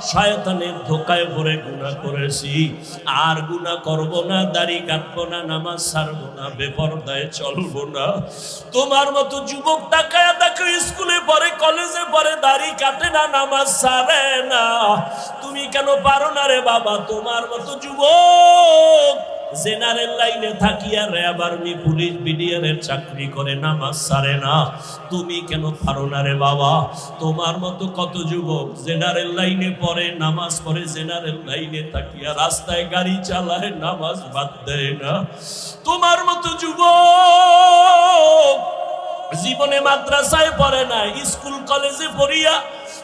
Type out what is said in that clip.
শয়তানের ধোকায় ভরে গুণা করেছি। আর গুণা করব না, দাড়ি কাটবো না, নামাজ ছাড়ব না, বেপরদায় চলব না। তোমার মতো যুবক তাকায় দেখো, স্কুলে পরে কলেজে পরে দাড়ি কাটে না, নামাজ ছাড়ে না। তুমি কেন পারো না রে বাবা? তোমার মতো যুবক জেনারেল লাইনে থাকিয়া র্যাব আর্মি পুলিশ বিডিআরের চাকরি করে নামাজ সারে না। তুমি কেন পারো না রে বাবা? তোমার মতো কত যুবক জেনারেল লাইনে পড়ে, নামাজ পড়ে, জেনারেল লাইনে থাকিয়া রাস্তায় গাড়ি চালায়, নামাজ বাদ দেয় না। তোমার মতো যুবক জীবনে মাদ্রাসায় পড়ে না স্কুল কলেজে পড়িয়া